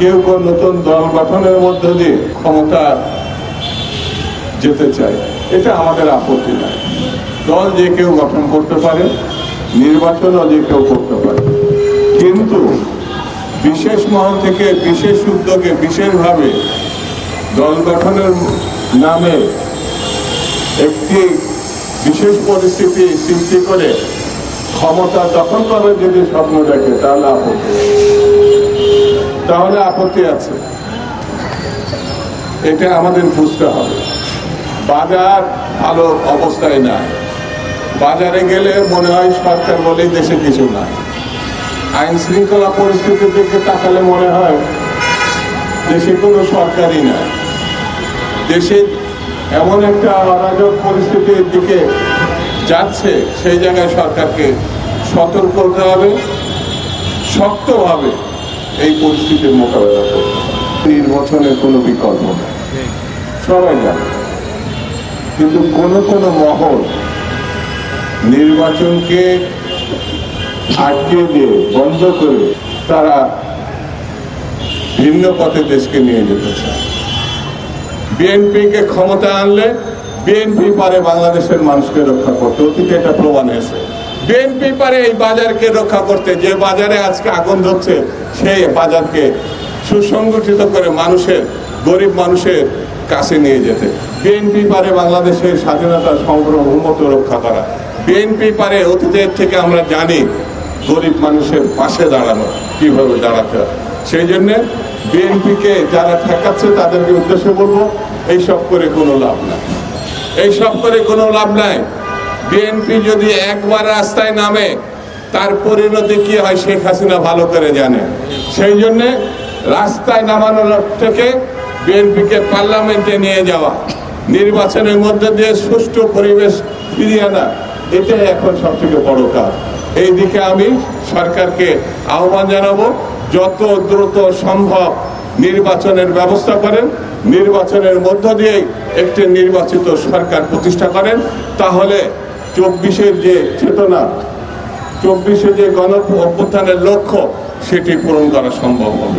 কেউ কেউ নতুন দল গঠনের মধ্য দিয়ে ক্ষমতা যেতে চায়। এটা আমাদের আপত্তি নাই দল যে কেউ গঠন করতে পারে, নির্বাচনও যে কেউ করতে পারে। কিন্তু বিশেষ মহল থেকে বিশেষ উদ্যোগে, বিশেষভাবে দল গঠনের নামে একটি বিশেষ পরিস্থিতি সৃষ্টি করে ক্ষমতা দখল করার যদি স্বপ্ন দেখে, তাহলে আপত্তি তাহলে আপত্তি আছে। এটা আমাদের বুঝতে হবে। বাজার ভালো অবস্থায় নাই। বাজারে গেলে মনে হয় সরকার বলেই দেশে কিছু নাই। আইন শৃঙ্খলা পরিস্থিতির দিকে তাকালে মনে হয় দেশে কোনো সরকারই নাই। দেশে এমন একটা অরাজক পরিস্থিতির দিকে যাচ্ছে, সেই জায়গায় সরকারকে সতর্ক হতে হবে শক্তভাবে এই পরিস্থিতির মোকাবেলা করতে নির্বাচনের কোনো বিকল্প নেই। সবাই জানে। কিন্তু কোন কোন মহল নির্বাচনকে আটকে দিয়ে, বন্ধ করে তারা ভিন্ন পথে দেশকে নিয়ে যেতে চায়। বিএনপিকে ক্ষমতা আনলে বিএনপি পারে বাংলাদেশের মানুষকে রক্ষা করতে। অতীতে এটা প্রমাণ হয়েছে। বিএনপি পারে এই বাজারকে রক্ষা করতে, যে বাজারে আজকে আগুন ধরছে সেই বাজারকে সুসংগঠিত করে মানুষের, গরিব মানুষের কাছে নিয়ে যেতে। বিএনপি পারে বাংলাদেশের স্বাধীনতা সার্বভৌমত্ব রক্ষা করা। বিএনপি পারে অতীতের থেকে আমরা জানি গরিব মানুষের পাশে দাঁড়ানো, কীভাবে দাঁড়াতে হয়। সেই জন্যে বিএনপিকে যারা ঠেকাচ্ছে, তাদেরকে উদ্দেশ্যে বলব, এইসব করে কোনো লাভ নাই। এইসব করে কোনো লাভ নাই। বিএনপি যদি একবার রাস্তায় নামে, তার পরিণতি কি হয় শেখ হাসিনা ভালো করে জানে। সেই জন্যে রাস্তায় নামানোর থেকে বিএনপিকে পার্লামেন্টে নিয়ে যাওয়া, নির্বাচনের মধ্যে দিয়ে সুষ্ঠু পরিবেশ ফিরিয়ে আনা, এটাই এখন সব থেকে বড় কাজ। এই দিকে আমি সরকারকে আহ্বান জানাব, যত দ্রুত সম্ভব নির্বাচনের ব্যবস্থা করেন, নির্বাচনের মধ্য দিয়েই একটি নির্বাচিত সরকার প্রতিষ্ঠা করেন, তাহলে চব্বিশের যে চেতনা চব্বিশে যে গণ অভ্যুত্থানের লক্ষ্য সেটি পূরণ করা সম্ভব হবে।